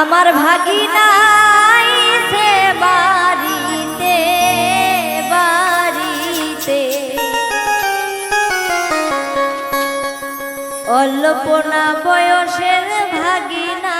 আমার ভাগিনাই সে বাড়িতে বাড়িতে। অল্পনা বয়সের ভাগিনা